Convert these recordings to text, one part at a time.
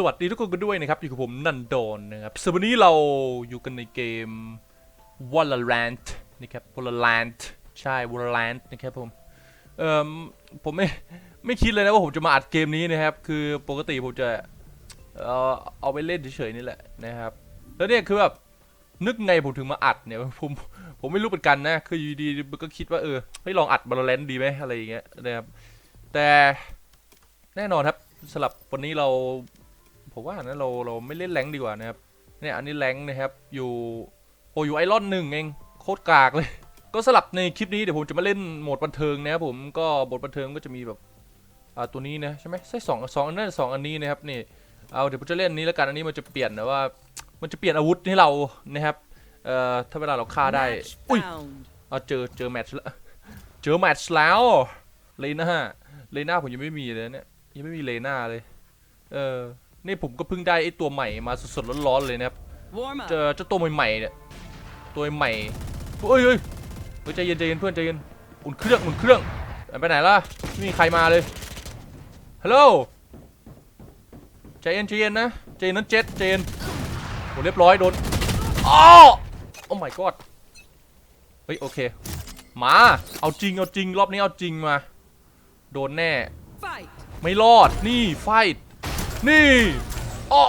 สวัสดีทุกคนกันด้วยนะครับ อยู่กับผมนันโดนนะครับสวันนี้เราอยู่กันในเกม Valorant นะครับ Valorant ใช่ Valorant นะครับผมเอ่อผมไม่ไม่คิดเลยนะว่าผมจะมาอัดเกมนี้นะครับ คือปกติผมจะเอ่อเอาไปเล่นเฉยๆนี่แหละนะครับ แล้วเนี่ยคือแบบนึกไงผมถึงมาอัดเนี่ยผมผมไม่รู้เหมือนกันนะ คืออยู่ดีก็คิดว่าเออเฮ้ยลองอัด Valorant ดีไหมอะไรอย่างเงี้ยนะครับแต่แน่นอนครับสำหรับวันนี้เรา ผมว่านะเราเราไม่เล่นแรงค์ดีกว่านะครับเนี่ยอันนี้แรงค์นะครับอยู่โอ้อยู่ไอรอนหนึ่งเองโคตรกากเลย ก็สลับในคลิปนี้เดี๋ยวผมจะมาเล่นโหมดบันเทิงนะครับผมก็บทบันเทิงก็จะมีแบบอ่าตัวนี้นะใช่ไหมใช่สองสองอันนั้นสองอันนี้นะครับนี่เอาเดี๋ยวผมจะเล่นอันนี้แล้วกันอันนี้มันจะเปลี่ยนนะว่า มันจะเปลี่ยนอาวุธให้เรานะครับเอ่อถ้าเวลาเราฆ่าได้ Match อุ้ย found. เอาเจอเจอแมตช์แล้วเจอแมตช์แล้วเลน่าเลน่าผมยังไม่มีเลยเนี่ยยังไม่มีเลน่าเลย เออ นี่ผมก็เพิ่งได้ไอ้ตัวใหม่มาสดๆร้อนๆเลยนะครับ Warm เจ up. อเจ้าตัวใหม่ๆเนี่ยตัวใหม่เฮ้ยเฮ้ยเฮ้ยใจเย็นใจเย็นเพื่อนใจเย็นอุ่นเครื่องอุ่นเครื่องไปไหนล่ะไม่มีใครมาเลยฮัลโหลใจเย็นใจเย็นนะใจเย็นนั้นเจ็ดใจเย็นโหเรียบร้อยโดนอ้อโอ้ my god เฮ้ยโอเคมาเอาจริงเอาจริงรอบนี้เอาจริงมา โดนแน่ Fight. ไม่รอดนี่ไฟท์ นี่อ้อ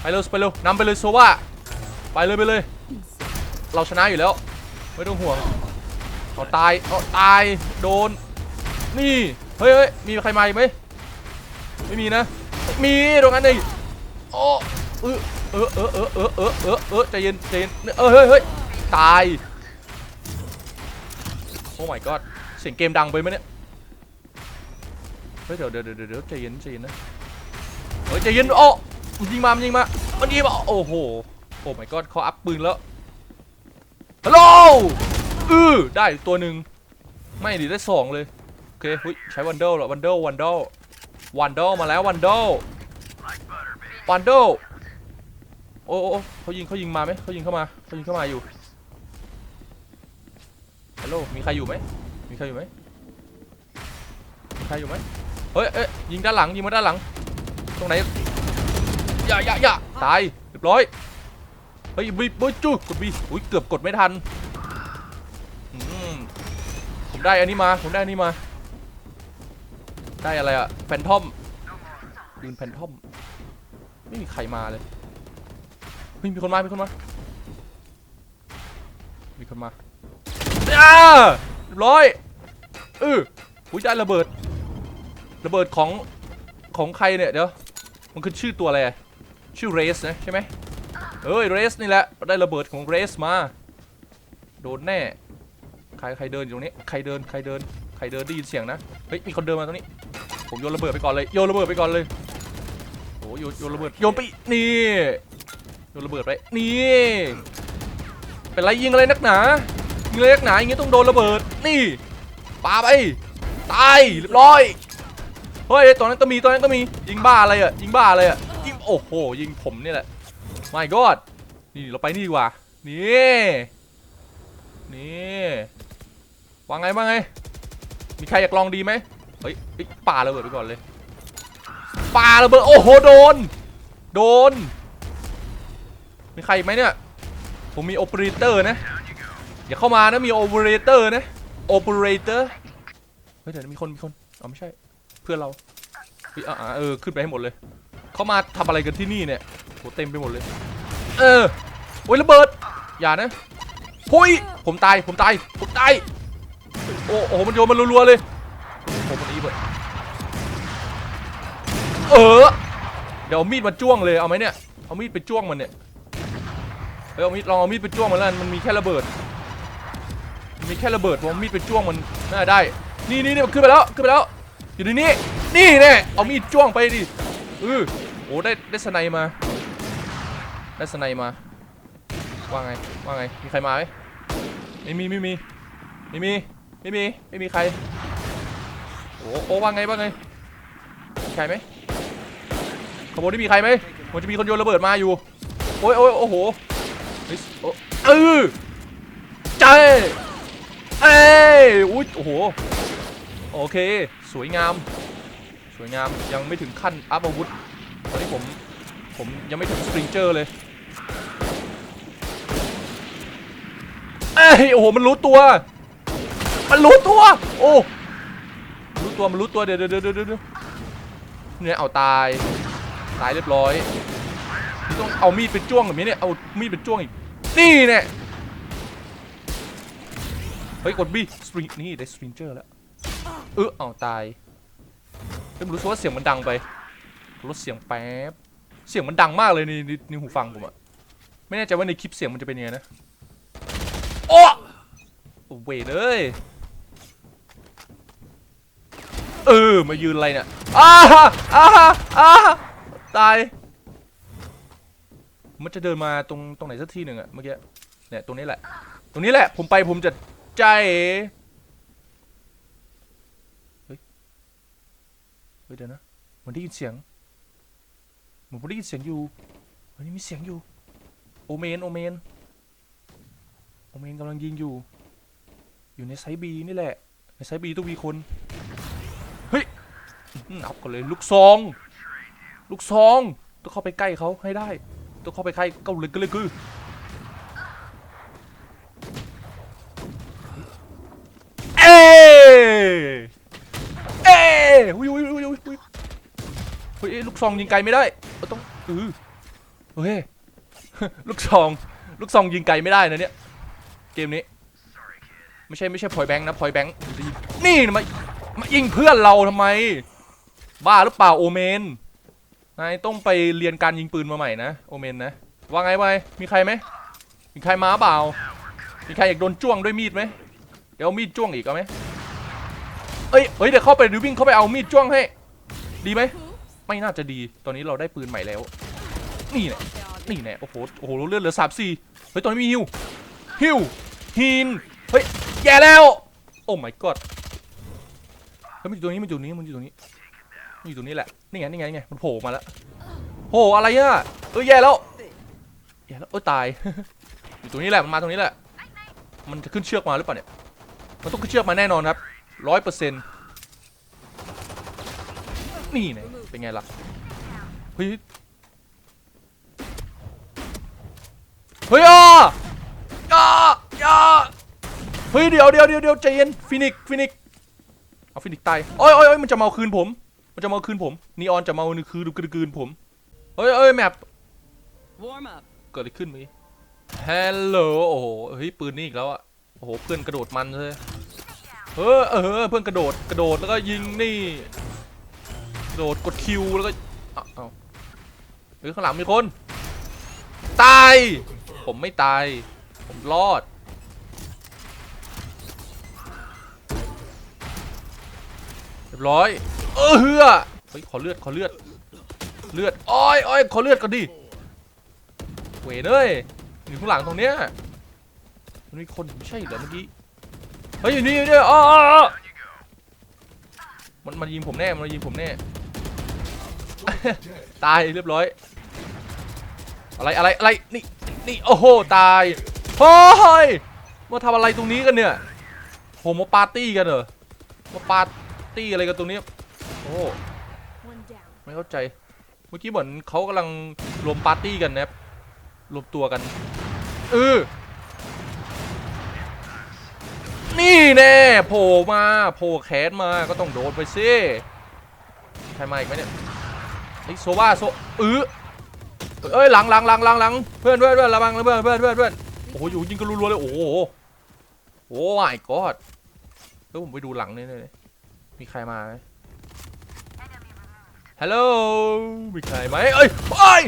ไปเร็วไปเร็วนำไปเลยโซว่าไปเลยไปเลย เราชนะอยู่แล้ว ไม่ต้องห่วงเอาตายเอาตายโดน นี่เฮ้ยเฮ้ยมีใครมาอีกไหมไม่มีนะ มีตรงนั้นนี่โอ้เออเออเออเออเออเออเออเออใจเย็นใจเย็นเออเฮ้ยเฮ้ยตายโอ้ my god เสียงเกมดังไปไหมเนี่ย ฮ้ยเดี๋ยวเดี๋ยวเดี๋ยวใจเย็นใจเย็นนะเฮ้ยใจเย็นโอ้มันยิงมามันยิงมามันยิงมาโอ้โหโอ้ my god เขาอัพปืนแล้วฮัลโหลอือได้ตัวหนึ่งไม่ดิได้สองเลยโอเคเฮ้ยใช้วันเดลหรอวันเดลวันเดลวันเดลมาแล้ววันเดลวันเดลโอ้โอ้โอ้เขายิงเขายิงมาไหมเขายิงเข้ามาเขายิงเข้ามาอยู่ฮัลโหลมีใครอยู่ไหมมีใครอยู่ไหมมีใครอยู่ไหม เฮ้ยเอ้ยยิงด้านหลังยิงมาด้านหลัง ตรงไหนอย่าอย่าอย่าตายเรียบร้อยเฮ้ยบีบจูกดบีอุ้ยเกือบกดไม่ทันผมได้อันนี้มาผมได้อันนี้มา ได้อะไรอะแฟนทอมยืนแฟนทอมไม่มีใครมาเลยเฮ้ยมีคนมา มีคนมา มีคนมาอ่าเรียบร้อยเอออุ้ยได้ระเบิด ระเบิดของของใครเนี่ยเดี๋ยวมันคือชื่อตัวอะไรชื่อเรสนะใช่ไหมเอ้ยเรสนี่แหละได้ระเบิดของเรสมา โดนแน่ใครใครเดินอยู่ตรงนี้ใครเดินใครเดินใครเดินได้ยินเสียงนะเฮ้ยมีคนเดินมาตรงนี้ ผมโยนระเบิดไปก่อนเลยโยนระเบิดไปก่อนเลยโอ้โยนโยนระเบิดโยนไปนี่โยนระเบิดไปนี่เป็นไรยิงอะไรนักหนายิงอะไรนักหนาอย่างงี้ต้องโดนระเบิดนี่ปาไปตายเรียบร้อย เฮ้ยตอนนั้นก็มีตอนนั้นก็มียิงบ้าอะไรอะยิงบ้าอะไรอะยิงโอ้โหยิงผมนี่แหละ my god นี่เราไปนี่ดีกว่านี่นี่ว่าไงว่าไง มีใครอยากลองดีไหมเฮ้ยเฮ้ยปาระเบิดไปก่อนเลยป่าระเบิดโอ้โหโดน โดน มีใครอีกไหมเนี่ยผมมีโอเปอเรเตอร์นะอย่าเข้ามานะมีโอเปอเรเตอร์นะโอเปอเรเตอร์เฮ้ยเดี๋ยวมีคนมีคนอ๋อไม่ใช่ พื่อนเราเฮ้ยอ่าอ่าเออขึ้นไปให้หมดเลยเขามาทำอะไรกันที่นี่เนี่ยโหเต็มไปหมดเลย เออโอ้ยระเบิดอย่านะหุยผมตายผมตายผมตายโอ้โอ้โหมันโยนมันรัวๆเลยโอ้โหมันอีเบิดเออเดี๋ยวเอามีดมาจ้วงเลยเอาไหมเนี่ยเอามีดไปจ้วงมันเนี่ยเฮ้ยเอามีดลองเอามีดไปจ้วงมันแล้วกันมันมีแค่ระเบิดมันมีแค่ระเบิดผมเอามีดไปจ้วงมันน่าได้นี่นี่นี่มันขึ้นไปแล้วขึ้นไปแล้ว อยู่ในนี้นี่แน่เอามีดจ้วงไปดิเออโอ้ได้ได้สไนมา ได้สไนมา ว่าไงว่าไงมีใครมาไหมไม่มีไม่มีไม่มีไม่มีไม่มีใครโอ้โอ้ว่าไงว่าไงมีใครไหมขบวนนี้มีใครไหมมันจะมีคนโยนระเบิดมาอยู่โอ้ยโอ้ยโอ้โหเออใจเอ้ยโอ้โห โอเค สวยงาม สวยงามยังไม่ถึงขั้นอัพอาวุธตอนนี้ผมผมยังไม่ถึงสปริงเจอร์เลยเอ้ยโอ้โหมันรู้ตัว มันรู้ตัว โอ้รู้ตัวมันรู้ตัวเดี๋ยวเดี๋ยวเดี๋ยวเดี๋ยวเนี่ยเอาตายตายเรียบร้อยนี่ต้องเอามีดไปจ้วงแบบนี้เนี่ยเอามีดไปจ้วงอีกนี่เนี่ยเฮ้ยกดบีสปริงนี่ได้สปริงเจอร์แล้ว เออเอาตายไม่รู้สึกว่าเสียงมันดังไปลดเสียงแป๊บ เสียงมันดังมากเลยในในหูฟังผมอะไม่แน่ใจว่าในคลิปเสียงมันจะเป็นยังไงนะ โอ้เวเลย เออ มายืนอะไรเนี่ยอ้าอ้าอ้าตาย มันจะเดินมาตรงตรงไหนสักที่หนึ่งอะเมื่อกี้ เนี่ยตรงนี้แหละ ตรงนี้แหละ ผมไปผมจะใจเอ๋เฮ้ย เฮ้ยเดี๋ยวนะเหมันได้ยินเสียงเหมือนผมได้ยินเสียงอยู่เฮ้ยนี่มีเสียงอยู่ โอเมน โอเมน โอเมนกำลังยิงอยู่ อยู่ในไซส์บีนี่แหละ ในไซส์บีต้องมีคน เฮ้ยหือเอากันเลยลูกซอง ลูกซอง ต้องเข้าไปใกล้เขาให้ได้ ต้องเข้าไปใกล้เกาเลยก็เลยคือเอ้เอ้อุ้ยอุ้ยอุ้ยอุ้ยอุ้ย เฮ้ยลูกซองยิงไกลไม่ได้เราต้องอือเฮ้ยลูกซองลูกซองยิงไกลไม่ได้นะเนี่ยเกมนี้ไม่ใช่ไม่ใช่พอยแบงค์นะพอยแบงค์นี่มามายิงเพื่อนเราทำไม บ้าหรือเปล่าโอเมนนายต้องไปเรียนการยิงปืนมาใหม่นะโอเมนนะว่าไงไปมีใครไหมมีใครมาเปล่ามีใครอยากโดนจ้วงด้วยมีดไหมเดี๋ยวเอามีดจ้วงอีกเอาไหมเอ้ยเอ้ยเดี๋ยวเข้าไปดิวิ่งเข้าไปเอามีดจ้วงให้ ดีไหม ไม่น่าจะดี ตอนนี้เราได้ปืนใหม่แล้ว นี่แหละนี่แน่โอ้โห โอ้โหเลือดเหลือสามสี่เฮ้ย ตอนนี้มีฮิว ฮิวฮีนเฮ้ย แย่แล้ว โอ้ my god เฮ้ยมันอยู่ตรงนี้ มันอยู่ตรงนี้ มันอยู่ตรงนี้มันอยู่ตรงนี้แหละ นี่ไง นี่ไงนี่ไง มันโผล่มาแล้วโผล่อะไรอะเออแย่แล้ว แย่แล้ว เออตาย อยู่ตรงนี้แหละ มันมาตรงนี้แหละ มันจะขึ้นเชือกมาหรือเปล่าเนี่ย มันต้องขึ้นเชือกมาแน่นอนครับร้อยเปอร์เซ็นต์นี่ไง เป็นไงล่ะเฮ้ยเฮ้ยอะอะอะเฮ้ยเดี๋ยวเดี๋ยวเดี๋ยวเดี๋ยวใจเย็นฟินิกฟินิกเอาฟินิกตายโอ้ยโอ้ยโอ้ยมันจะมาเอาคืนผม มันจะมาเอาคืนผมนีออนจะมาเอาคืนดูคืนผมเฮ้ยเอ้ยแมป Warm up. เกิดอะไรขึ้นเมื่อกี้ฮัลโหลโอ้โหเฮ้ยปืนนี่อีกแล้วอะโอ้โหเพื่อนกระโดดมันเลยเออเออเพื่อนกระโดดกระโดดแล้วก็ยิงนี่กระ โดดกดคิวแล้วก็เอาเอ้าเฮ้ยข้างหลังมีคน ตาย ผมไม่ตาย ผมรอด เรียบร้อย เออเฮือเฮ้ยขอเลือดขอเลือด เลือดอ้อยอ้อยขอเลือดก่อนดิเวยเอ้ยอยู่ข้างหลังตรงเนี้ยมันมีคนไม่ใช่เหรอเมื่อกี้ เฮ้ยอยู่นี่อยู่นี่อ๋ออ๋ออ๋อมันมันยิงผมแน่ มันยิงผมแน่ ตายเรียบร้อย อะไรอะไรอะไรนี่นี่โอ้โหตายโอ้ยมาทำอะไรตรงนี้กันเนี่ยโหมาปาร์ตี้กันเหรอมาปาร์ตี้อะไรกันตรงนี้โอ้ไม่เข้าใจ เมื่อกี้เหมือนเขากำลังรวมปาร์ตี้กันนะครับรวมตัวกันเออนี่แน่โผล่มาโผล่แขนมาก็ต้องโดนไปสิใครมาอีกไหมเนี่ย ไอโซว่าโซเออเอ้ยหลังหลังหลังหลังหลังเพื่อนเพื่อนเพื่อนระวังเพื่อนเพื่อนเพื่อนเพื่อนโอ้โหอยู่ยิงกันรัวๆเลยโอ้โหโอ้ my god แล้วผมไปดูหลังนี่เลยมีใครมาไหมฮัลโหลมีใครไหมเอ้ยเอ้ย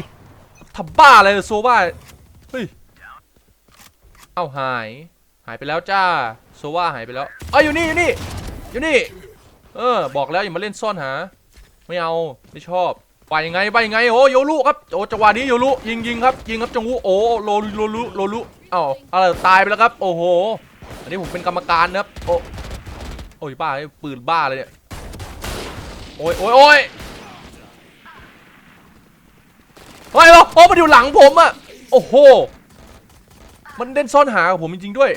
ทำบ้าอะไรโซว่าเฮ้ยเอ้าหาย หายไปแล้วจ้าโซว่าหายไปแล้วเอ้ยอยู่นี่อยู่นี่อยู่นี่เออบอกแล้วอย่ามาเล่นซ่อนหา ไม่เอาไม่ชอบ ไปไงไปไงโอ้โยรุครับโอ้จังหวะนี้โยรุยิงยิงครับยิงครับจังหวะโอ้โลโลลุโลลุเอ้าอะไรตายไปแล้วครับ โอ้โหอันนี้ผมเป็นกรรมการนะครับโอ้โอ้ยบ้าไอ้ปืนบ้าเลยเนี่ยโอ้ยโอ้ยโอ้ยเฮ้ยโอ้มันอยู่หลังผมอะโอ้โหมันเล่นซ่อนหากับผมจริงๆด้วย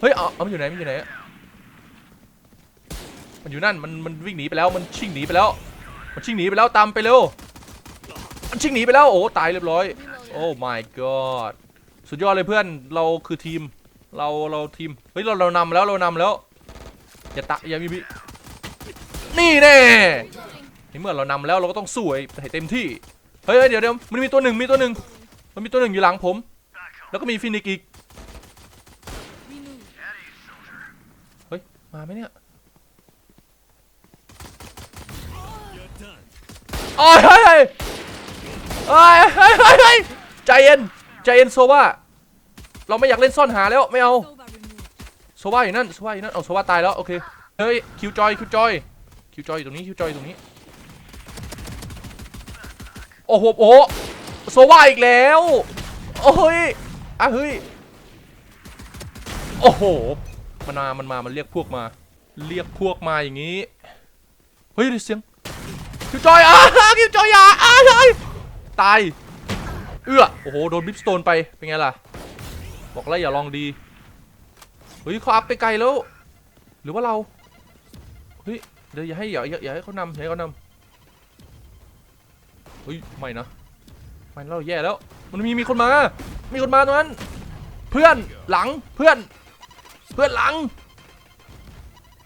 เฮ้ยเอาเอมันอยู่ไหนมันอยู่ไหนมันอยู่นั่นมันมันวิ่งหนีไปแล้วมันชิ่งหนีไปแล้ว มันชิงหนีไปแล้วตามไปเร็วมันชิงหนีไปแล้วโอ้ตายเรียบร้อย โอ้ my god สุดยอดเลยเพื่อนเราคือทีม เราเราทีมเฮ้ยเราเรานำแล้วเรานำแล้วอย่าตะอย่ามีบินี่แน่ในเมื่อเรานำแล้วเราก็ต้องสู้ให้เต็มที่เฮ้ยเดี๋ยวเดี๋ยวมันมีตัวหนึ่งมีตัวหนึ่งมันมีตัวหนึ่งอยู่หลังผม แล้วก็มีฟินิกอีกเฮ้ยมาไหมเนี่ย โอ้ยเฮ้ยเฮ้ยเฮ้ยเฮ้ยเฮ้ยเฮ้ยใจเย็นใจเย็นโซว่าเราไม่อยากเล่นซ่อนหาแล้วไม่เอาโซว่าอยู่นั่นโซว่าอยู่นั่นเอาโซว่าตายแล้วโอเคเฮ้ยคิวจอยคิวจอยคิวจอยอยู่ตรงนี้คิวจอยอยู่ตรงนี้โอ้โหโอ้โซว่าอีกแล้วโอ้ยอะเฮ้ยโอ้โหมันมามันมามันเรียกพวกมา เรียกพวกมาอย่างนี้เฮ้ยเสียง คิวจอยอะคิวจอยอย่าอะเยตาย เอื้อ โอ้โห โดนบิปสโตนไป เป็นไงล่ะ บอกแล้วอย่าลองดี เฮ้ยเขาอัพไปไกลแล้ว หรือว่าเรา เฮ้ย เดี๋ยวอย่าให้อย่าอย่าให้เขานำอย่าให้เขานำเฮ้ย ไม่นะไม่แล้วแย่แล้ว มันมีมีคนมา มีคนมาตรงนั้น เพื่อนหลัง เพื่อน เพื่อนหลัง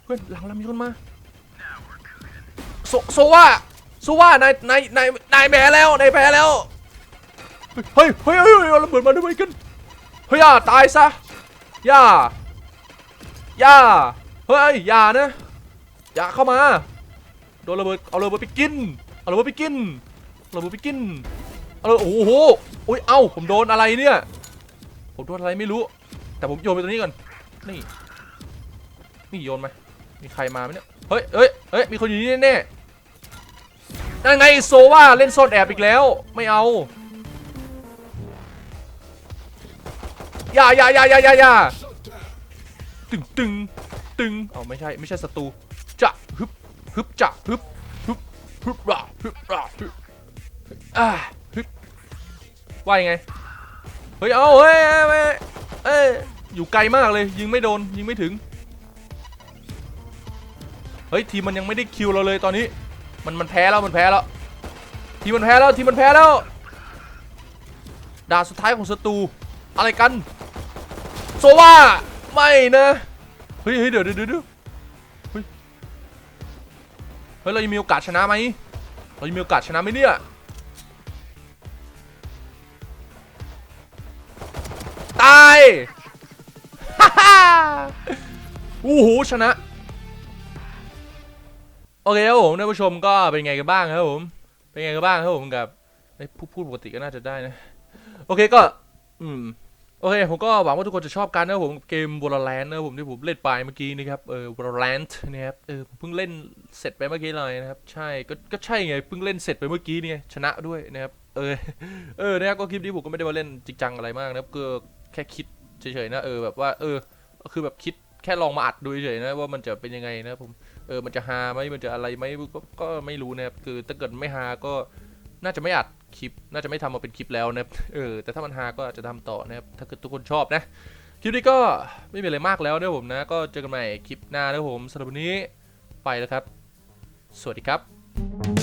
เพื่อนหลังเรามีคนมาโซโซว่า โซว่านายนายนายนายแพ้แล้วนายแพ้แล้วเฮ้ยเฮ้ยเฮ้ยเฮ้ยเอาระเบิดมาด้วยกันเฮ้ยอย่าตายซะอย่าอย่าเฮ้ยอย่านะอย่าเข้ามาโดนระเบิดเอาระเบิดไปกินเอาระเบิดไปกินระเบิดไปกินเอาระเบิดโอ้โหโอ้ยเอ้าผมโดนอะไรเนี่ยผมโดนอะไรไม่รู้ แต่ผมโยนไปตรงนี้ก่อนนี่นี่โยนไหมมีใครมาไหมเนี่ยเฮ้ยเฮ้ยเฮ้ยมีคนอยู่นี่แน่ นั่นไงโซว่าเล่นซ่อนแอบอีกแล้ว ไม่เอา อย่าอย่าอย่าอย่าอย่าอย่าตึงตึงตึงเอาไม่ใช่ไม่ใช่ศัตรูจะฮึบฮึบจะฮึบฮึบฮึบราฮึบราฮึบอ่าฮึบว่ายังไงเฮ้ยเอาเฮ้ยเฮ้ยเฮ้ยเอ้ยอยู่ไกลมากเลย ยิงไม่โดนยิงไม่ถึง เฮ้ยทีมมันยังไม่ได้คิวเราเลยตอนนี้ มันมันแพ้แล้วมันแพ้แล้วทีมันแพ้แล้วทีมันแพ้แล้วดาสุดท้ายของศัตรูอะไรกันโซว่าไม่นะเฮ้ยเฮ้ยเดี๋ยวเดี๋ยวเดี๋ยวเฮ้ยเฮ้ยเรายังมีโอกาสชนะไหมเรายังมีโอกาสชนะไหมเนี่ยตายฮ่าฮ่าอู้หูชนะ โอเคครับผมท่านผู้ชมก็เป็นไงกันบ้างครับผม เป็นไงกันบ้างครับผมกับพูดพูดปกติก็น่าจะได้นะ โอเคก็อืมโอเคผมก็หวังว่าทุกคนจะชอบกันนะครับผมเกม Valorant นะผมที่ผมเล่นไปเมื่อกี้นะครับเออ Valorant นะครับเออเพิ่งเล่นเสร็จไปเมื่อกี้เลยนะครับ ใช่ก็ก็ใช่ไงเพิ่งเล่นเสร็จไปเมื่อกี้นี่ไงชนะด้วยนะครับเออเออนะครับก็คลิปนี้ผมก็ไม่ได้มาเล่นจริงจังอะไรมากนะครับก็แค่คิดเฉยๆนะเออแบบว่าเออคือแบบคิดแค่ลองมาอัดดูเฉยๆนะว่ามันจะเป็นยังไงนะครับผม เออมันจะฮาไหมมันจะอะไรไหมก็ก็ไม่รู้นะครับคือถ้าเกิดไม่ฮาก็น่าจะไม่อัดคลิป น่าจะไม่ทำมาเป็นคลิปแล้วนะครับเออแต่ถ้ามันฮาก็อาจจะทำต่อนะครับถ้าเกิดทุกคนชอบนะคลิปนี้ก็ไม่มีอะไรมากแล้วนะผมนะ ก็เจอกันใหม่คลิปหน้านะผมสำหรับวันนี้ไปแล้วครับ สวัสดีครับ